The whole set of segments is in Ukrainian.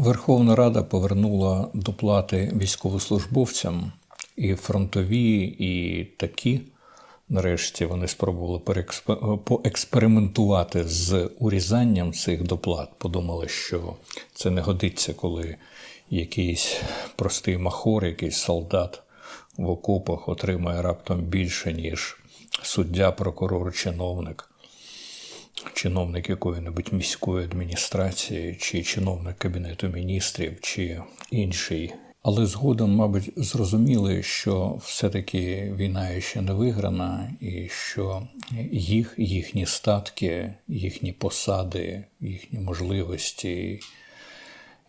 Верховна Рада повернула доплати військовослужбовцям і фронтові, і такі. Нарешті вони спробували поекспериментувати з урізанням цих доплат. Подумали, що це не годиться, коли якийсь простий махор, якийсь солдат в окопах отримає раптом більше, ніж суддя, прокурор, чиновник чиновник якої-небудь міської адміністрації, чи чиновник Кабінету міністрів, чи інший. Але згодом, мабуть, зрозуміли, що все-таки війна ще не виграна, і що їх, їхні статки, їхні посади, їхні можливості,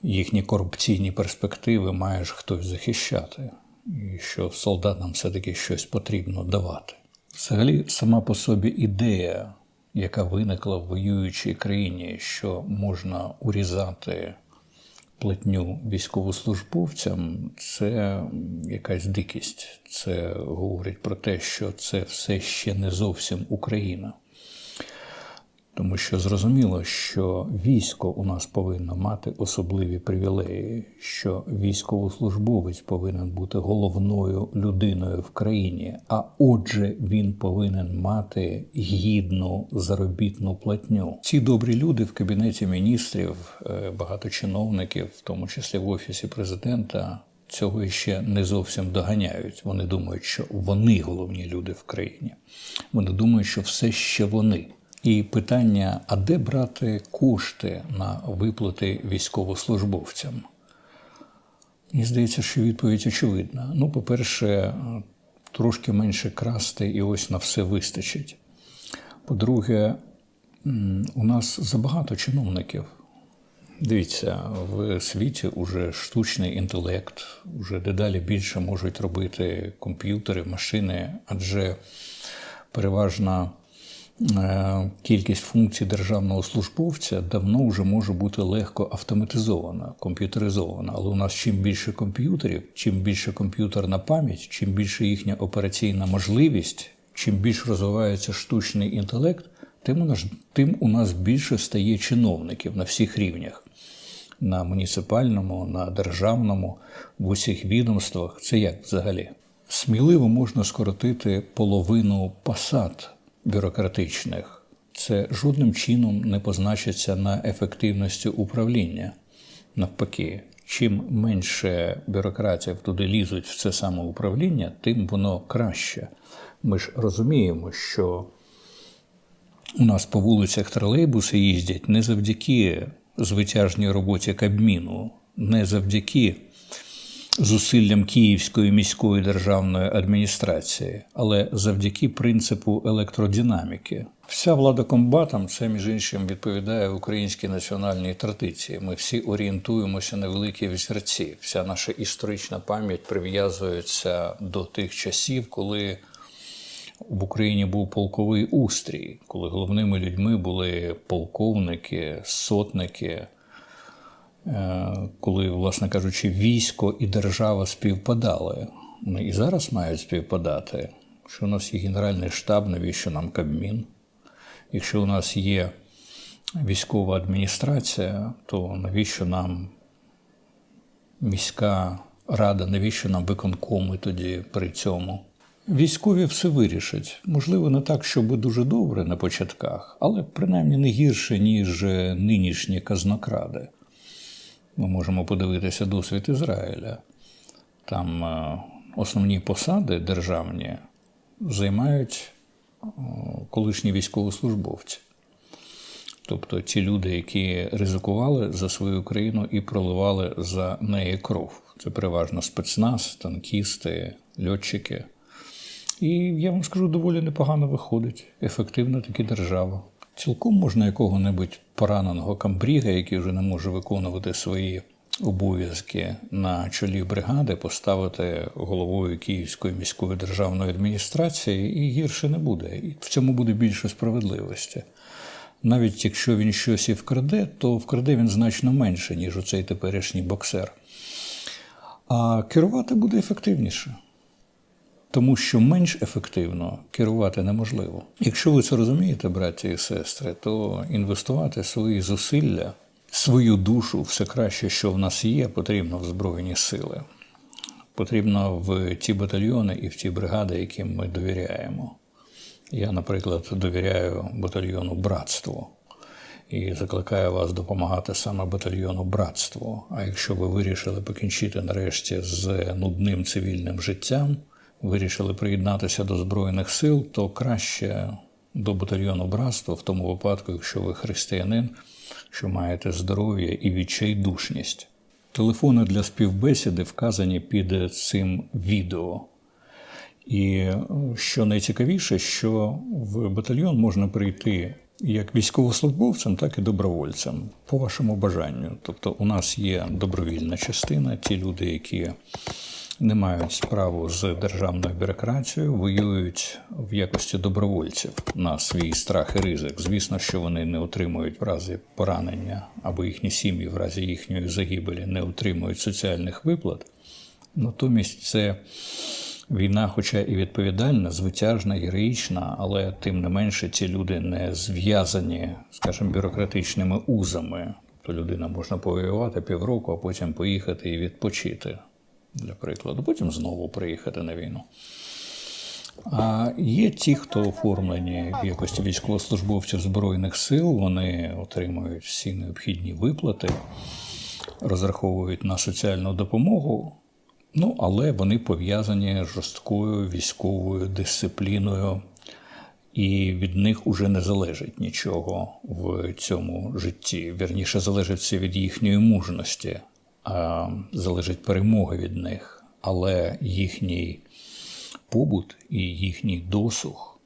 їхні корупційні перспективи має ж хтось захищати, і що солдатам все-таки щось потрібно давати. Взагалі, сама по собі ідея, яка виникла в воюючій країні, що можна урізати платню військовослужбовцям, це якась дикість. Це говорить про те, що це все ще не зовсім Україна. Тому що зрозуміло, що військо у нас повинно мати особливі привілеї, що військовослужбовець повинен бути головною людиною в країні, а отже, він повинен мати гідну заробітну платню. Ці добрі люди в кабінеті міністрів, е, багато чиновників, в тому числі в офісі президента. Цього ще не зовсім доганяють. Вони думають, що вони головні люди в країні. Вони думають, що все ще вони. І питання: а де брати кошти на виплати військовослужбовцям? Мені здається, що відповідь очевидна. Ну, по-перше, трошки менше красти, і ось на все вистачить. По-друге, у нас забагато чиновників. Дивіться, в світі вже штучний інтелект, вже дедалі більше можуть робити комп'ютери, машини, адже переважна кількість функцій державного службовця давно вже може бути легко автоматизована, комп'ютеризована. Але у нас чим більше комп'ютерів, чим більше комп'ютерна пам'ять, чим більше їхня операційна можливість, чим більш розвивається штучний інтелект, тим у нас, тим у нас більше стає чиновників на всіх рівнях. На муніципальному, на державному, в усіх відомствах. Це як взагалі? Сміливо можна скоротити половину посад бюрократичних. Це жодним чином не позначиться на ефективності управління. Навпаки, чим менше бюрократів туди лізуть в це саме управління, тим воно краще. Ми ж розуміємо, що у нас по вулицях тролейбуси їздять не завдяки звитяжній роботі Кабміну, не завдяки зусиллям Київської міської державної адміністрації, але завдяки принципу електродинаміки. Вся влада комбатам це, між іншим, відповідає українській національній традиції. Ми всі орієнтуємося на великі взірці. Вся наша історична пам'ять прив'язується до тих часів, коли в Україні був полковий устрій, коли головними людьми були полковники, сотники, коли, власне кажучи, військо і держава співпадали. Вони і зараз мають співпадати. Що у нас є Генеральний штаб, навіщо нам Кабмін? Якщо у нас є військова адміністрація, то навіщо нам міська рада, навіщо нам виконкоми тоді при цьому? Військові все вирішать. Можливо, не так, щоб дуже добре на початках, але принаймні не гірше, ніж нинішні казнокради. Ми можемо подивитися досвід Ізраїля. Там е, основні посади державні займають е, колишні військовослужбовці. Тобто ті люди, які ризикували за свою країну і проливали за неї кров. Це переважно спецназ, танкісти, льотчики. І я вам скажу, доволі непогано виходить. Ефективна таки держава. Цілком можна якого-небудь пораненого камбріга, який вже не може виконувати свої обов'язки на чолі бригади, поставити головою Київської міської державної адміністрації, і гірше не буде. І в цьому буде більше справедливості. Навіть якщо він щось і вкраде, то вкраде він значно менше, ніж оцей теперішній боксер. А керувати буде ефективніше тому що менш ефективно керувати неможливо. Якщо ви це розумієте, браті і сестри, то інвестувати свої зусилля свою душу, все краще, що в нас є, потрібно в Збройні сили. Потрібно в ті батальйони і в ті бригади, яким ми довіряємо. Я, наприклад, довіряю батальйону Братство і закликаю вас допомагати саме батальйону Братство. А якщо ви вирішили покінчити нарешті з нудним цивільним життям, вирішили приєднатися до Збройних сил, то краще до батальйону Братство в тому випадку, якщо ви християнин, що маєте здоров'я і відчайдушність. Телефони для співбесіди вказані під цим відео. І е, що найцікавіше, що в батальйон можна прийти як військовослужбовцем, так і добровольцем, по вашому бажанню. Тобто, у нас є добровільна частина, ті люди, які не мають справу з державною бюрократією, воюють в якості добровольців на свій страх і ризик. Звісно, що вони не отримують в разі поранення або їхні сім'ї в разі їхньої загибелі не отримують соціальних виплат. Натомість це війна, хоча і відповідальна, звитяжна, героїчна, але тим не менше ці люди не зв'язані, скажімо, бюрократичними узами. Тобто людина можна повоювати півроку, а потім поїхати і відпочити, для прикладу, потім знову приїхати на війну. А є ті, хто оформлені в якості військовослужбовців Збройних сил, вони отримують всі необхідні виплати, розраховують на соціальну допомогу, ну, але вони пов'язані з жорсткою військовою дисципліною, і від них уже не залежить нічого в цьому житті. Вірніше, залежить все від їхньої мужності, залежить перемога від них, але їхній побут і їхній досуг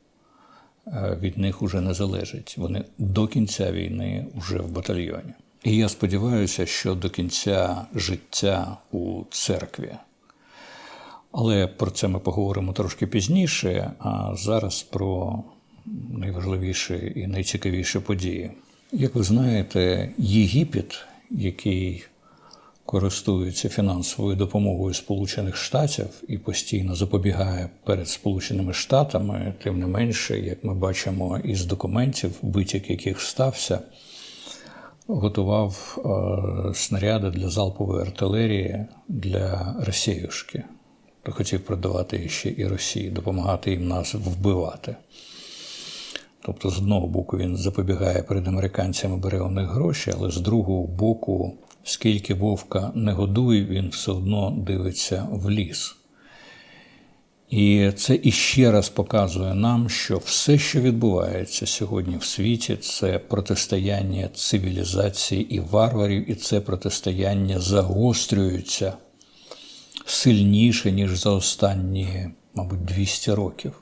е, від них уже не залежить. Вони до кінця війни вже в батальйоні. І я сподіваюся, що до кінця життя у церкві. Але про це ми поговоримо трошки пізніше. А зараз про найважливіші і найцікавіші події. Як ви знаєте, Єгипет, який користується фінансовою допомогою Сполучених Штатів і постійно запобігає перед Сполученими Штатами, тим не менше, як ми бачимо із документів, витік яких стався, готував е, снаряди для залпової артилерії для Росіюшки. То хотів продавати ще і Росії, допомагати їм нас вбивати. Тобто, з одного боку, він запобігає перед американцями, бере у них гроші, але з другого боку, скільки вовка не годує, він все одно дивиться в ліс. І це іще раз показує нам, що все, що відбувається сьогодні в світі, це протистояння цивілізації і варварів, і це протистояння загострюється сильніше, ніж за останні, мабуть, 200 років.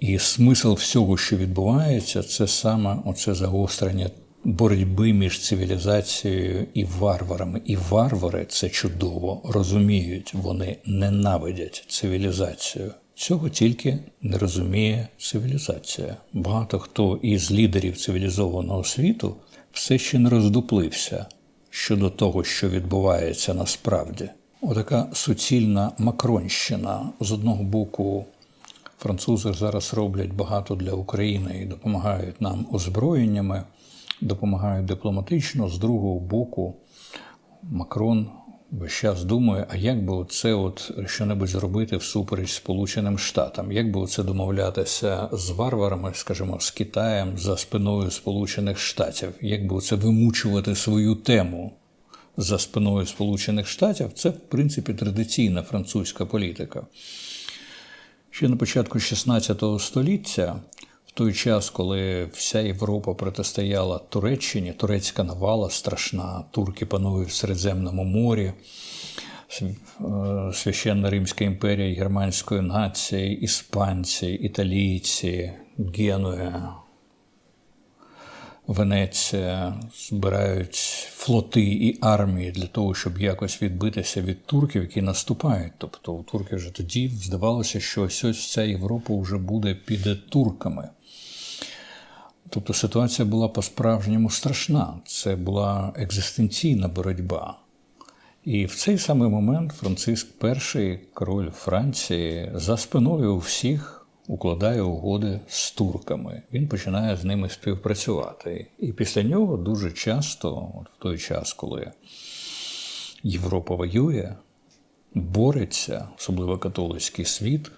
І смисл всього, що відбувається, це саме оце загострення боротьби між цивілізацією і варварами. І варвари це чудово розуміють, вони ненавидять цивілізацію. Цього тільки не розуміє цивілізація. Багато хто із лідерів цивілізованого світу все ще не роздуплився щодо того, що відбувається насправді. Отака суцільна макронщина з одного боку. Французи зараз роблять багато для України і допомагають нам озброєннями, допомагають дипломатично. З другого боку, Макрон весь час думає, а як би це от що-небудь зробити всупереч Сполученим Штатам? Як би це домовлятися з варварами, скажімо, з Китаєм за спиною Сполучених Штатів? Як би це вимучувати свою тему? За спиною Сполучених Штатів це, в принципі, традиційна французька політика. Ще на початку XVI століття, в той час, коли вся Європа протистояла Туреччині, турецька навала страшна, турки панують в Середземному морі, Священна Римська імперія германської нації, іспанці, італійці, Генуя, Венеція збирають флоти і армії для того, щоб якось відбитися від турків, які наступають. Тобто у турків вже тоді здавалося, що ось ось ця Європа вже буде під турками. Тобто ситуація була по-справжньому страшна. Це була екзистенційна боротьба. І в цей самий момент Франциск І, король Франції, за спиною у всіх укладає угоди з турками. Він починає з ними співпрацювати. І після нього дуже часто, от в той час, коли Європа воює, бореться, особливо католицький світ,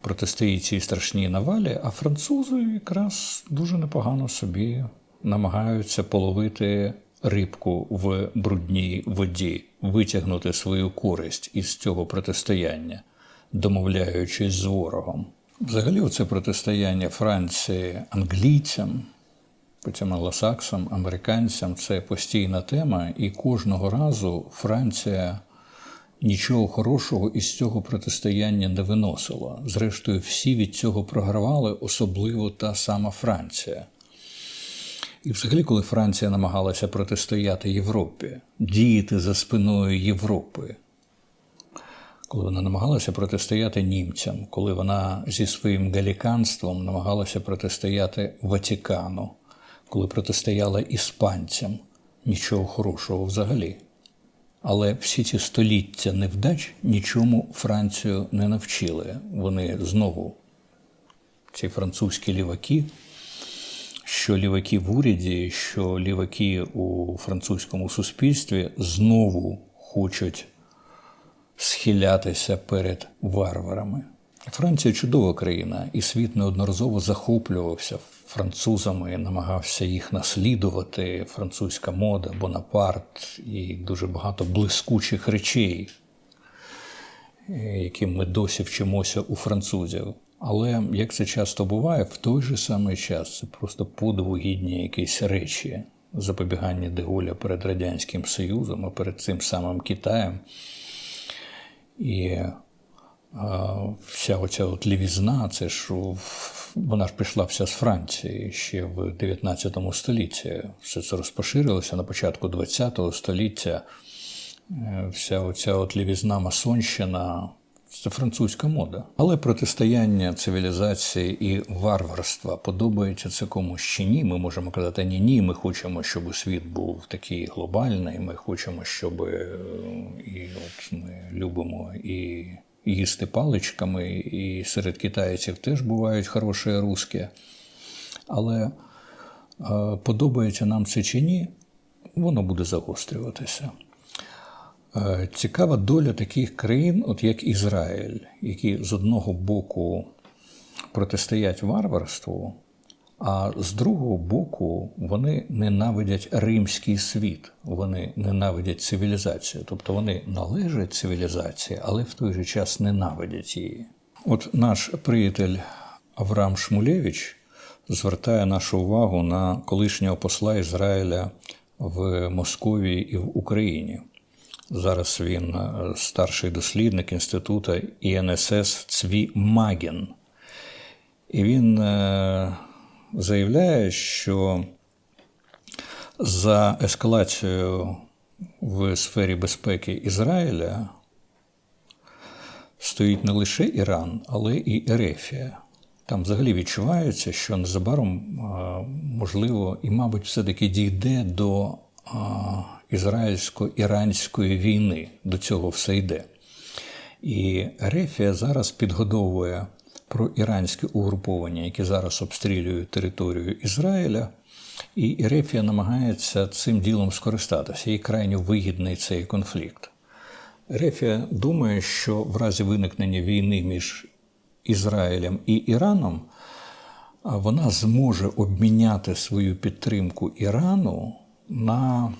протистоїть цій страшній навалі, а французи якраз дуже непогано собі намагаються половити рибку в брудній воді, витягнути свою користь із цього протистояння, домовляючись з ворогом. Взагалі, це протистояння Франції англійцям, потім англосаксам, американцям це постійна тема, і кожного разу Франція нічого хорошого із цього протистояння не виносила. Зрештою, всі від цього програвали, особливо та сама Франція. І взагалі, коли Франція намагалася протистояти Європі, діяти за спиною Європи, коли вона намагалася протистояти німцям, коли вона зі своїм галіканством намагалася протистояти Ватикану, коли протистояла іспанцям, нічого хорошого взагалі. Але всі ці століття невдач нічому Францію не навчили. Вони знову, ці французькі ліваки, що ліваки в уряді, що ліваки у французькому суспільстві знову хочуть схилятися перед варварами. Франція чудова країна, і світ неодноразово захоплювався французами, намагався їх наслідувати. Французька мода, Бонапарт і дуже багато блискучих речей, яким ми досі вчимося у французів. Але як це часто буває, в той же самий час це просто подвигідні якісь речі, запобігання Деголя перед Радянським Союзом, а перед цим самим Китаєм. І вся оця от лівізна, це ж вона ж пішла вся з Франції ще в 19 столітті. Все це розпоширилося на початку 20 століття. Е, Вся оця от лівізна масонщина. Це французька мода. Але протистояння цивілізації і варварства подобається це комусь чи ні. Ми можемо казати ні, ні. Ми хочемо, щоб світ був такий глобальний. Ми хочемо, щоб е, і от ми любимо і їсти паличками, і серед китайців теж бувають хороші русські. Але е, подобається нам це чи ні, воно буде загострюватися. Е, Цікава доля таких країн, от як Ізраїль, які з одного боку протистоять варварству, а з другого боку вони ненавидять римський світ, вони ненавидять цивілізацію. Тобто вони належать цивілізації, але в той же час ненавидять її. От наш приятель Авраам Шмулєвич звертає нашу увагу на колишнього посла Ізраїля в Московії і в Україні. Зараз він е, старший дослідник інституту ІНСС Цві Магін. І він е, заявляє, що за ескалацією в сфері безпеки Ізраїля стоїть не лише Іран, але і Ерефія. Там взагалі відчувається, що незабаром можливо і, мабуть, все-таки дійде до ізраїльсько-іранської війни. До цього все йде. І Рефія зараз підгодовує про іранське угруповання, які зараз обстрілюють територію Ізраїля. І Ерефія намагається цим ділом скористатися. Їй крайньо вигідний цей конфлікт. Ерефія думає, що в разі виникнення війни між Ізраїлем і Іраном вона зможе обміняти свою підтримку Ірану на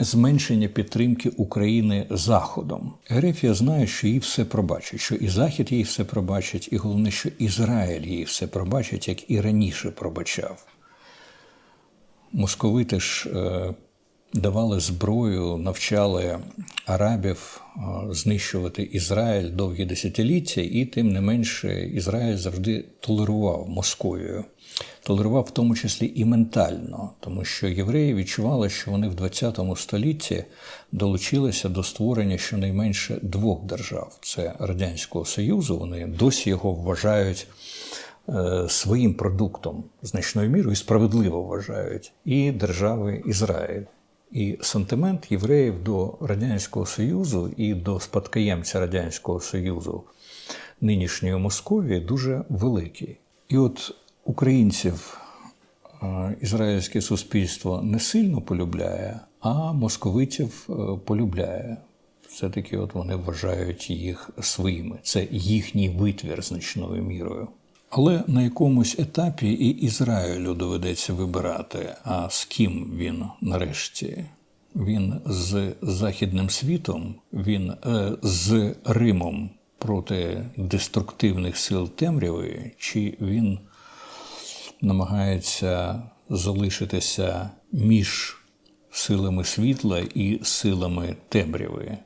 зменшення підтримки України Заходом. Грефія знає, що їй все пробачить, що і Захід їй все пробачить, і головне, що Ізраїль їй все пробачить, як і раніше пробачав. Московити ж е, давали зброю, навчали арабів знищувати Ізраїль довгі десятиліття, і тим не менше Ізраїль завжди толерував Московію толерував в тому числі і ментально, тому що євреї відчували, що вони в ХХ столітті долучилися до створення щонайменше двох держав: це Радянського Союзу. Вони досі його вважають. Е, своїм продуктом значною мірою справедливо вважають і держави Ізраїль. І сантимент євреїв до Радянського Союзу і до спадкоємця Радянського Союзу нинішньої Московії дуже великий. І от українців е, ізраїльське суспільство не сильно полюбляє, а московитів е, полюбляє. Все-таки от вони вважають їх своїми. Це їхній витвір значною мірою. Але на якомусь етапі і Ізраїлю доведеться вибирати, а з ким він нарешті. Він з Західним світом, він е, з Римом проти деструктивних сил темряви, чи він намагається залишитися між силами світла і силами темряви,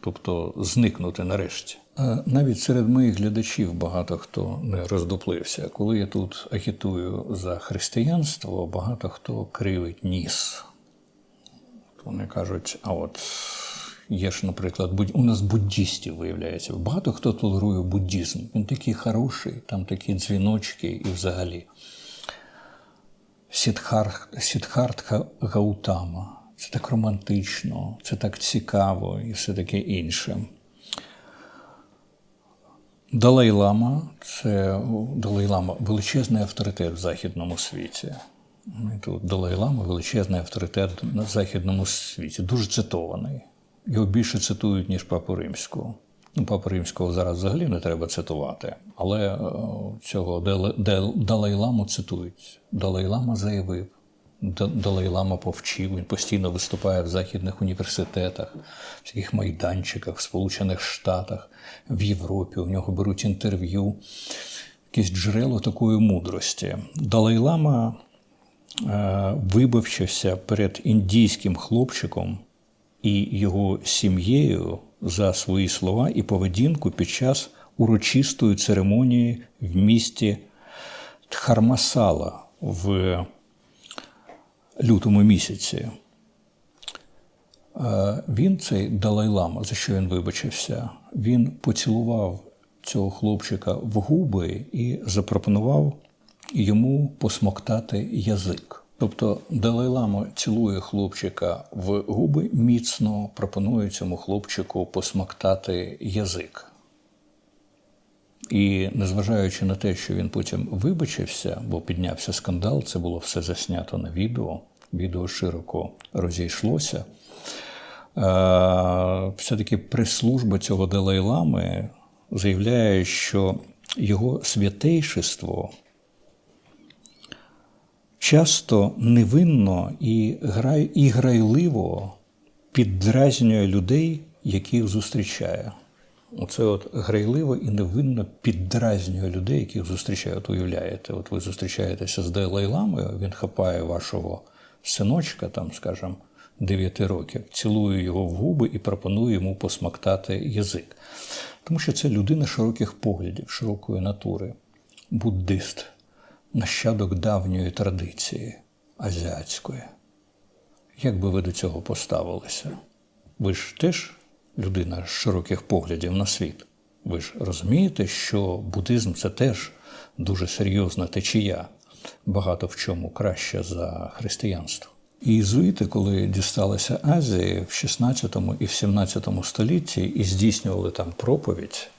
тобто зникнути нарешті. Навіть серед моїх глядачів багато хто не роздуплився. Коли я тут агітую за християнство, багато хто кривить ніс. Вони кажуть, а от є ж, наприклад, будь- у нас буддістів виявляється. Багато хто толерує буддізм. Він такий хороший, там такі дзвіночки і взагалі. Сідхар, Сідхартха Гаутама. Це так романтично, це так цікаво і все таке інше. Далай-Лама це Далай-Лама величезний авторитет в західному світі. Тут Далай-Лама величезний авторитет на західному світі, дуже цитований. Його більше цитують, ніж Папу Римського. Ну, Папу Римського зараз взагалі не треба цитувати, але е, цього Далай-Ламу цитують. Далай-Лама заявив, Далай-Лама повчив, він постійно виступає в західних університетах, в таких майданчиках в Сполучених Штатах, в Європі. У нього беруть інтерв'ю, якесь джерело такої мудрості. Далай-Лама е, вибавчився перед індійським хлопчиком і його сім'єю за свої слова і поведінку під час урочистої церемонії в місті Тхармасала в лютому місяці. Е, Він, цей Далай-Лама, за що він вибачився, він поцілував цього хлопчика в губи і запропонував йому посмоктати язик. Тобто Далай-Лама цілує хлопчика в губи, міцно пропонує цьому хлопчику посмоктати язик. І незважаючи на те, що він потім вибачився, бо піднявся скандал, це було все заснято на відео, відео широко розійшлося. Е, Все-таки прес-служба цього Далай-Лами заявляє, що його святейшество часто невинно і, грайливо піддразнює людей, яких зустрічає. Оце от грайливо і невинно піддразнює людей, яких зустрічає. От уявляєте, от ви зустрічаєтеся з Далай-Ламою, він хапає вашого синочка, там, скажімо, 9 років, цілує його в губи і пропонує йому посмактати язик. Тому що це людина широких поглядів, широкої натури, буддист, нащадок давньої традиції азіатської. Як би ви до цього поставилися? Ви ж теж людина широких поглядів на світ. Ви ж розумієте, що буддизм це теж дуже серйозна течія, багато в чому краще за християнство. І єзуїти, коли дісталися Азії в 16 і в 17 столітті і здійснювали там проповідь,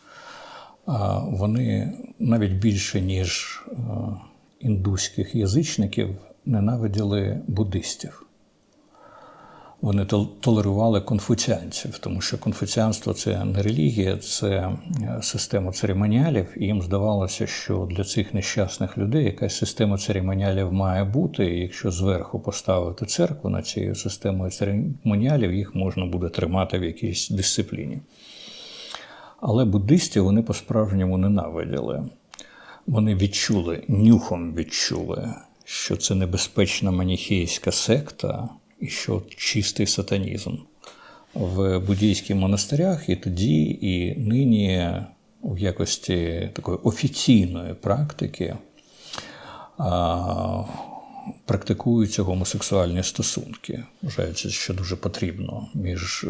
вони навіть більше, ніж індуських язичників, ненавиділи буддистів. Вони толерували конфуціанців, тому що конфуціанство це не релігія, це е, система церемоніалів. І їм здавалося, що для цих нещасних людей якась система церемоніалів має бути. І якщо зверху поставити церкву над цією системою церемоніалів, їх можна буде тримати в якійсь дисципліні. Але буддистів вони по-справжньому ненавиділи. Вони відчули, нюхом відчули, що це небезпечна маніхейська секта що чистий сатанізм. В буддійських монастирях і тоді, і нині в якості такої офіційної практики а, практикуються гомосексуальні стосунки. Вважається, що дуже потрібно між е,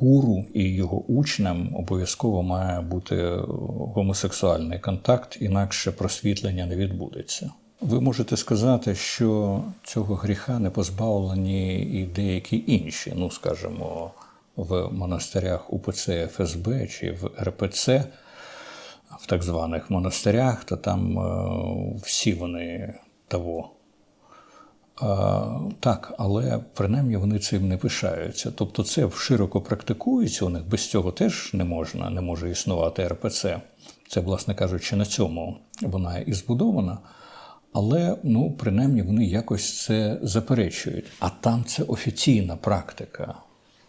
гуру і його учнем обов'язково має бути гомосексуальний контакт, інакше просвітлення не відбудеться. Ви можете сказати, що цього гріха не позбавлені і деякі інші, ну скажімо, в монастирях УПЦ ФСБ чи в РПЦ в так званих монастирях, то там е, всі вони того. А, так, але принаймні вони цим не пишаються. Тобто це широко практикується у них, без цього теж не можна, не може існувати РПЦ. Це, власне кажучи, на цьому вона і збудована. Але ну, принаймні вони якось це заперечують. А там це офіційна практика.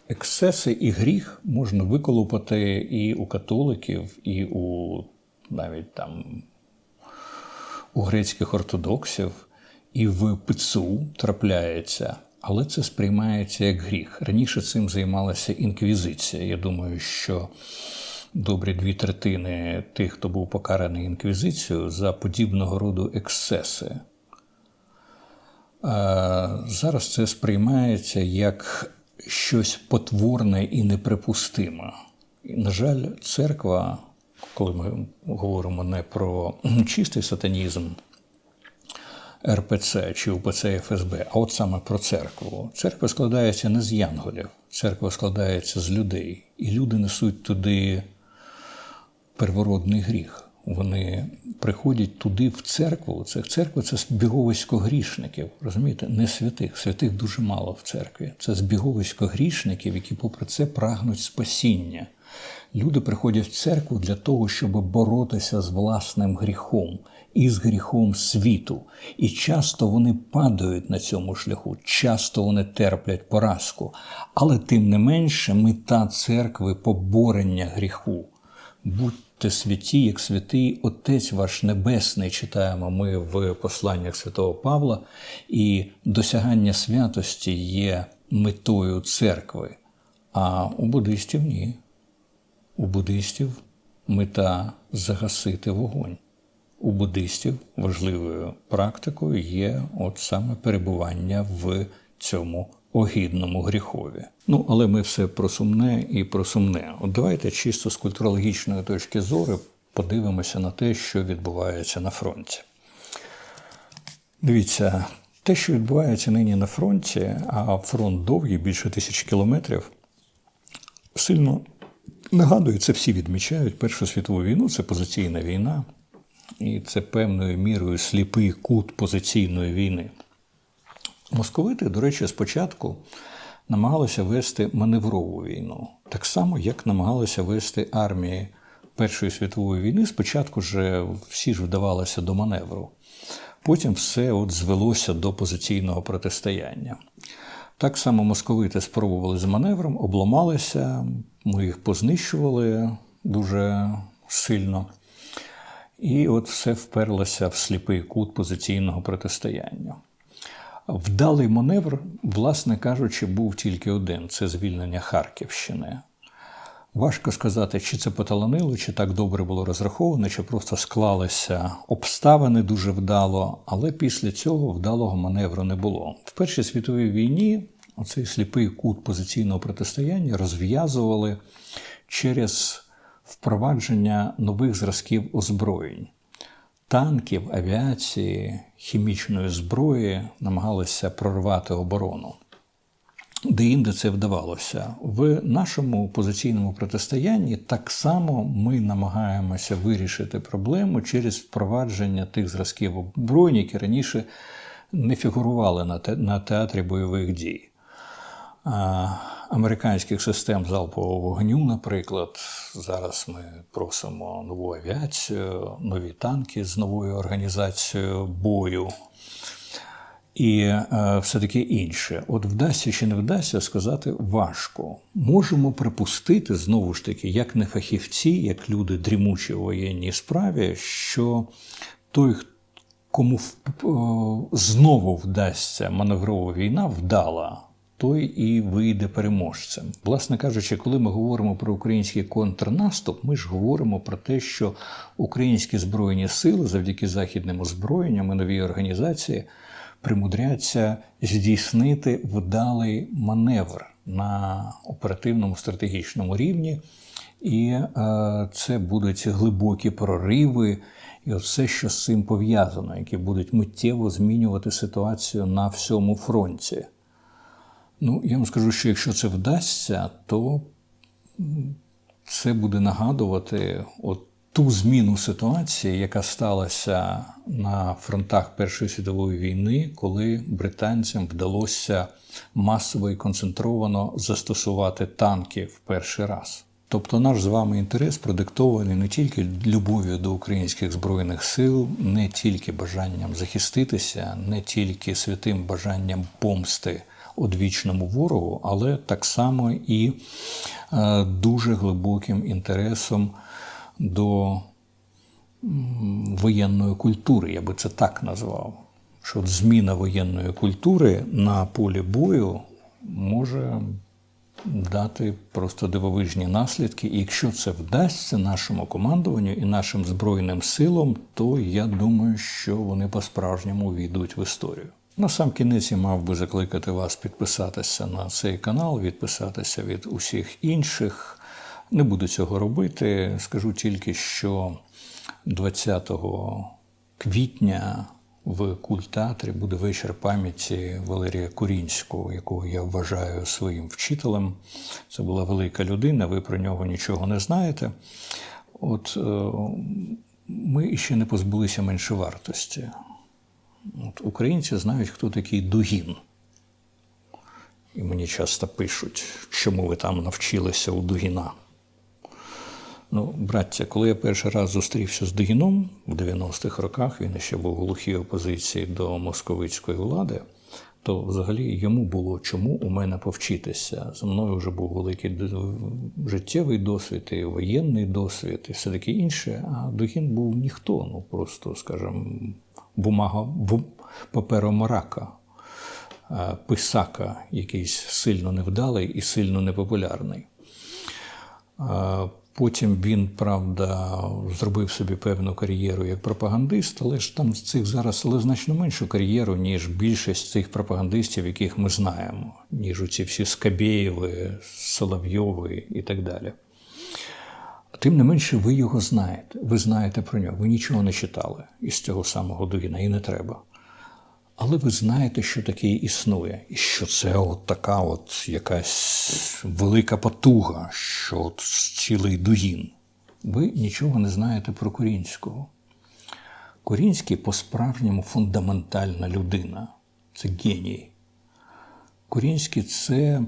Ексцеси і гріх можна виколупати і у католиків, і у навіть там у грецьких ортодоксів, і в ПЦУ трапляється, але це сприймається як гріх. Раніше цим займалася інквізиція. Я думаю, що добрі дві третини тих, хто був покараний інквізицією, за подібного роду ексцеси. Зараз це сприймається як щось потворне і неприпустиме. І, на жаль, церква, коли ми говоримо не про чистий сатанізм РПЦ чи УПЦ ФСБ, а от саме про церкву. Церква складається не з янголів, церква складається з людей, і люди несуть туди первородний гріх. Вони приходять туди в церкву. Це церква це збіговисько грішників. Розумієте, не святих. Святих дуже мало в церкві. Це збіговисько грішників, які, попри це, прагнуть спасіння. Люди приходять в церкву для того, щоб боротися з власним гріхом і з гріхом світу. І часто вони падають на цьому шляху, часто вони терплять поразку. Але тим не менше, мета церкви поборення гріху. Будьте святі, як святий Отець ваш Небесний, читаємо ми в посланнях святого Павла, і досягання святості є метою церкви. А у буддистів ні. У буддистів мета загасити вогонь. У буддистів важливою практикою є от саме перебування в цьому огідному гріхові. Ну, але ми все про сумне і про сумне. От давайте чисто з культурологічної точки зору подивимося на те, що відбувається на фронті. Дивіться, те, що відбувається нині на фронті, а фронт довгий, більше тисяч кілометрів, сильно нагадує, це всі відмічають Першу світову війну, це позиційна війна, і це певною мірою сліпий кут позиційної війни. Московити, до речі, спочатку намагалися вести маневрову війну, так само, як намагалися вести армії Першої світової війни. Спочатку вже всі ж вдавалися до маневру. Потім все от звелося до позиційного протистояння. Так само московити спробували з маневром, обламалися, ми їх познищували дуже сильно. І от все вперлося в сліпий кут позиційного протистояння. Вдалий маневр, власне кажучи, був тільки один це звільнення Харківщини. Важко сказати, чи це поталанило, чи так добре було розраховано, чи просто склалися обставини дуже вдало, але після цього вдалого маневру не було. В Першій світовій війні оцей сліпий кут позиційного протистояння розв'язували через впровадження нових зразків озброєнь. Танків, авіації, хімічної зброї намагалися прорвати оборону. Де-інде це вдавалося. В нашому позиційному протистоянні так само ми намагаємося вирішити проблему через впровадження тих зразків озброєнь, які раніше не фігурували на театрі бойових дій. Американських систем залпового вогню, наприклад, зараз ми просимо нову авіацію, нові танки з новою організацією бою і е, все таки інше. От вдасться чи не вдасться сказати важко. Можемо припустити знову ж таки, як не фахівці, як люди дрімучі у воєнній справі, що той, кому знову вдасться маневрова війна, вдала. Той і вийде переможцем. Власне кажучи, коли ми говоримо про український контрнаступ, ми ж говоримо про те, що українські збройні сили завдяки західним озброєнням і новій організації примудряться здійснити вдалий маневр на оперативному стратегічному рівні, і е, це будуть глибокі прориви, і все, що з цим пов'язано, які будуть миттєво змінювати ситуацію на всьому фронті. Ну, я вам скажу, що якщо це вдасться, то це буде нагадувати от ту зміну ситуації, яка сталася на фронтах Першої світової війни, коли британцям вдалося масово і концентровано застосувати танки в перший раз. Тобто наш з вами інтерес продиктований не тільки любов'ю до українських збройних сил, не тільки бажанням захиститися, не тільки святим бажанням помсти одвічному ворогу, але так само і е, дуже глибоким інтересом до воєнної культури, я би це так назвав. Що зміна воєнної культури на полі бою може дати просто дивовижні наслідки. І якщо це вдасться нашому командуванню і нашим Збройним силам, то я думаю, що вони по-справжньому війдуть в історію. На сам кінець я мав би закликати вас підписатися на цей канал, відписатися від усіх інших. Не буду цього робити. Скажу тільки, що 20 квітня в культтеатрі буде вечір пам'яті Валерія Курінського, якого я вважаю своїм вчителем. Це була велика людина, ви про нього нічого не знаєте. От е, ми ще не позбулися меншовартості. От Українці знають, хто такий Дугін. І мені часто пишуть, чому ви там навчилися у Дугіна. Ну, браття, коли я перший раз зустрівся з Дугіном в 90-х роках, він ще був у глухій опозиції до московицької влади, то взагалі йому було чому у мене повчитися. За мною вже був великий життєвий досвід, і воєнний досвід, і все таке інше. А Дугін був ніхто, ну просто, скажімо, бумага, бу, паперомарака, е, писака, якийсь сильно невдалий і сильно непопулярний. Потім він, правда, зробив собі певну кар'єру як пропагандист, але ж там з цих зараз але значно меншу кар'єру, ніж більшість цих пропагандистів, яких ми знаємо, ніж оці всі Скабєєви, Соловйови і так далі. Тим не менше, ви його знаєте. Ви знаєте про нього. Ви нічого не читали із цього самого Дугіна, і не треба. Але ви знаєте, що таке існує, і що це от така от якась велика потуга, що от цілий дугін. Ви нічого не знаєте про Курінського. Курінський по-справжньому фундаментальна людина. Це геній. Курінський це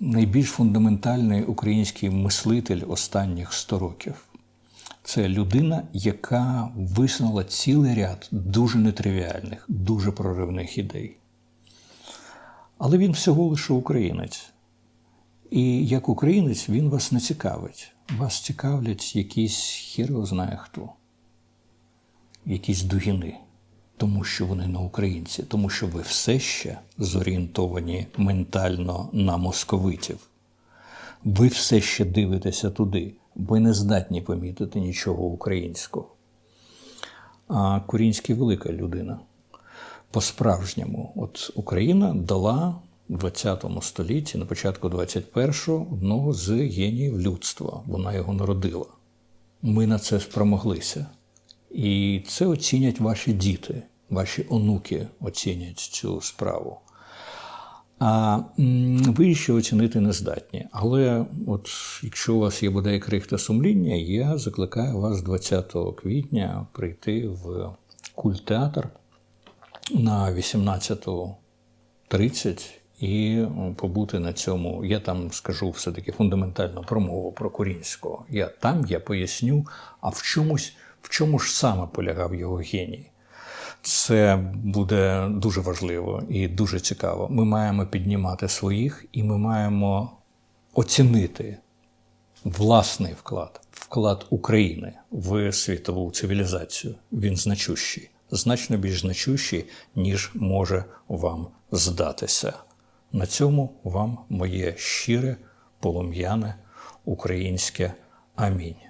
найбільш фундаментальний український мислитель останніх 100 років. Це людина, яка висунула цілий ряд дуже нетривіальних, дуже проривних ідей. Але він всього лише українець. І як українець він вас не цікавить. Вас цікавлять якісь хіро знає хто, якісь дугіни, тому що вони не українці, тому що ви все ще зорієнтовані ментально на московитів. Ви все ще дивитеся туди, ви не здатні помітити нічого українського. А Курінський велика людина. По-справжньому, от Україна дала в 20 столітті, на початку 21-го, одного з геніїв людства. Вона його народила. Ми на це спромоглися. І це оцінять ваші діти, ваші онуки оцінять цю справу. А ви ще оцінити не здатні. Але от якщо у вас є бодай крихта сумління, я закликаю вас 20 квітня прийти в культтеатр на 18.30 і побути на цьому. Я там скажу все-таки фундаментальну промову про Курінського. Я там я поясню, а в чомусь, в чому ж саме полягав його геній. Це буде дуже важливо і дуже цікаво. Ми маємо піднімати своїх, і ми маємо оцінити власний вклад, вклад України в світову цивілізацію. Він значущий, значно більш значущий, ніж може вам здатися. На цьому вам моє щире, полум'яне українське амінь.